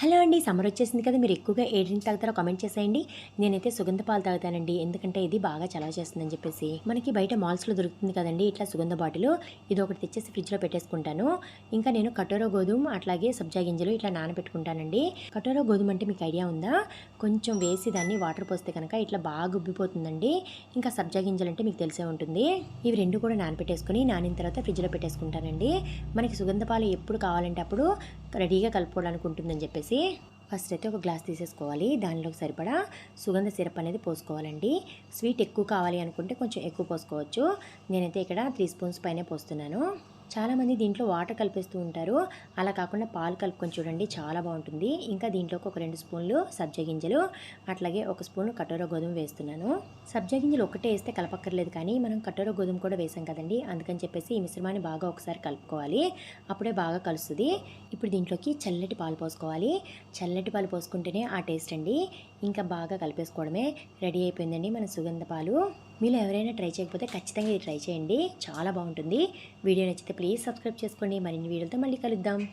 Hello అండి summer వచ్చేసింది కదా మీరు ఎక్కువగా ఏ డ్రింక్ తాగుతారో కామెంట్ చేసేయండి. నేనైతే సుగంధ పాలు తాగుతానండి ఎందుకంటే ఇది బాగా చలవ చేస్తుందని చెప్పేసి. మనకి బయట మాల్స్లో దొరుకుతుంది కదండి ఇట్లా సుగంధ బాటిల్. ఇది ఒకటి తెచ్చేసి ఫ్రిడ్జ్లో పెట్టేసుకుంటాను. ఇంకా నేను కటోరో గోధుమ అట్లాగే సబ్జా గింజలు ఇట్లా నానబెట్టుకుంటానండి. కటోరో గోధుమ అంటే మీకు ఐడియా ఉందా? కొంచెం వేసి దాన్ని వాటర్ పోస్తే కనుక ఇట్లా బాగా ఉబ్బిపోతుందండి. ఇంకా సబ్జా గింజలు అంటే మీకు తెలిసే ఉంటుంది. ఇవి రెండు కూడా నానబెట్టేసుకొని నానిన తర్వాత ఫ్రిడ్జ్లో పెట్టేసుకుంటానండి. మనకి సుగంధ పాలు ఎప్పుడు కావాలంటే అప్పుడు రెడీగా కలుపుకోవడానికి ఉంటుందని చెప్పేసి. ఫస్ట్ అయితే ఒక గ్లాస్ తీసేసుకోవాలి. దానిలోకి సరిపడా సుగంధ సిరప్ అనేది పోసుకోవాలండి. స్వీట్ ఎక్కువ కావాలి అనుకుంటే కొంచెం ఎక్కువ పోసుకోవచ్చు. నేనైతే ఇక్కడ త్రీ స్పూన్స్ పైనే పోస్తున్నాను. చాలామంది దీంట్లో వాటర్ కలిపేస్తూ ఉంటారు. అలా కాకుండా పాలు కలుపుకొని చూడండి చాలా బాగుంటుంది. ఇంకా దీంట్లోకి ఒక రెండు స్పూన్లు సబ్జా గింజలు అట్లాగే ఒక స్పూన్ కటోర గోధుమ వేస్తున్నాను. సబ్జా గింజలు ఒకటే వేస్తే కలపక్కర్లేదు కానీ మనం కటోర గోధుమ కూడా వేసాం కదండి. అందుకని చెప్పేసి ఈ మిశ్రమాన్ని బాగా ఒకసారి కలుపుకోవాలి. అప్పుడే బాగా కలుస్తుంది. ఇప్పుడు దీంట్లోకి చల్లటి పాలు పోసుకోవాలి. చల్లటి పాలు పోసుకుంటేనే ఆ టేస్ట్ అండి. ఇంకా బాగా కలిపేసుకోవడమే. రెడీ అయిపోయిందండి మన సుగంధ పాలు. మీలో ఎవరైనా ట్రై చేయకపోతే ఖచ్చితంగా ఇది ట్రై చేయండి. చాలా బాగుంటుంది. వీడియో నచ్చితే ప్లీజ్ సబ్స్క్రైబ్ చేసుకోండి. మరిన్ని వీడియోలతో మళ్ళీ కలుద్దాం.